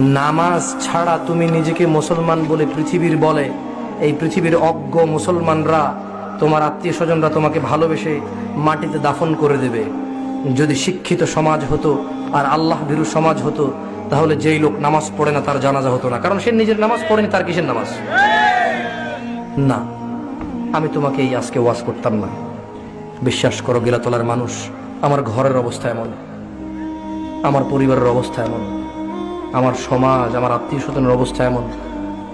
নামাজ ছাড়া তুমি নিজেকে মুসলমান বলে পৃথিবীর বলে। এই পৃথিবীর অজ্ঞ মুসলমানরা, তোমার আত্মীয় স্বজনরা তোমাকে ভালোবেসে মাটিতে দাফন করে দেবে। যদি শিক্ষিত সমাজ হতো আর আল্লাহ ভীরু সমাজ হতো, তাহলে যেই লোক নামাজ পড়ে না তার জানাজা হতো না। কারণ সে নিজের নামাজ পড়েনি, তার কিসের নামাজ? না, আমি তোমাকে এই আজকে ওয়াজ করতাম না। বিশ্বাস করো, গেলাতলার মানুষ আমার ঘরের অবস্থা এমন, আমার পরিবারের অবস্থা এমন। আমার সমাজ, আমার আত্মীয় স্বজনের অবস্থা এমন।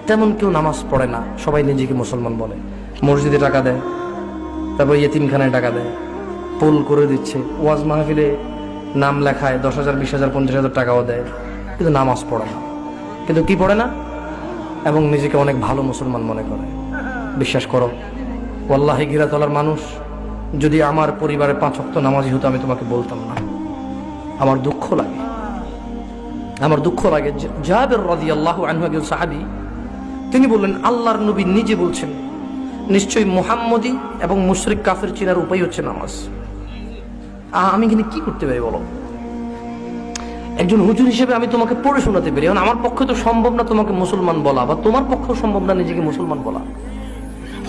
তেমন কেউ নামাজ পড়ে না, সবাই নিজেকে মুসলমান বলে। মসজিদে টাকা দেয়, তারপর ইয়েতিমখানায় টাকা দেয়, পোল করে দিচ্ছে। ওয়াজ মাহফিলে নাম লেখায় দশ হাজার, বিশ হাজার, পঞ্চাশ হাজার টাকাও দেয়, কিন্তু নামাজ পড়ে না। কিন্তু কি পড়ে না? এবং নিজেকে অনেক ভালো মুসলমান মনে করে। বিশ্বাস করো, ওয়াল্লাহি গিরাতলার মানুষ, যদি আমার পরিবারে পাঁচ অক্ত নামাজি হতো, আমি তোমাকে বলতাম না। আমার দুঃখ লাগে। আমার দুঃখ লাগে। যে জাবের রাজি আল্লাহ আনহু সাহাবি, তিনি বললেন, আল্লাহর নবী নিজে বলছেন, নিশ্চয়ই মোহাম্মদী এবং মুশরিক কাফের চিনার উপায় হচ্ছে নামাজ। আমি এখানে কি করতে পারি বলো? একজন হুজুর হিসেবে আমি তোমাকে পড়ে শোনাতে পারি। এখন আমার পক্ষে তো সম্ভব না তোমাকে মুসলমান বলা, বা তোমার পক্ষেও সম্ভব না নিজেকে মুসলমান বলা।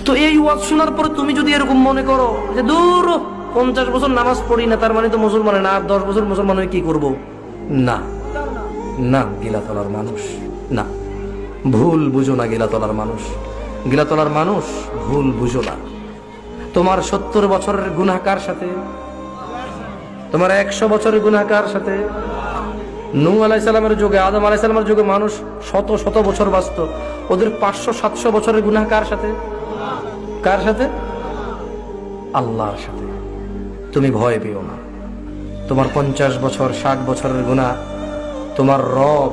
তো এই ওয়াজ শোনার পরে তুমি যদি এরকম মনে করো যে, দূর, পঞ্চাশ বছর নামাজ পড়ি না, তার মানে তো মুসলমান না দশ বছর মুসলমান হয়ে কি করব? না। না, গিলাতলার মানুষ, না। ভুল বুঝো না, গিলাতলার মানুষ। গিলাতলার মানুষ ভুল বুঝো না। তোমার সত্তর বছরের গুনাহকার সাথে? তোমার একশো বছরের গুনাহকার সাথে? নূ আলাই সালামের যুগে, আদম আলাই সালামের যুগে মানুষ শত শত বছর বাঁচত। ওদের পাঁচশো, সাতশো বছরের গুনাহ কার সাথে? কার সাথে? আল্লাহর সাথে। তুমি ভয় পেও না। তোমার পঞ্চাশ বছর, ষাট বছরের গুণা তোমার রব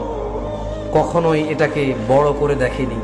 কখনোই এটাকে বড় করে দেখেনি।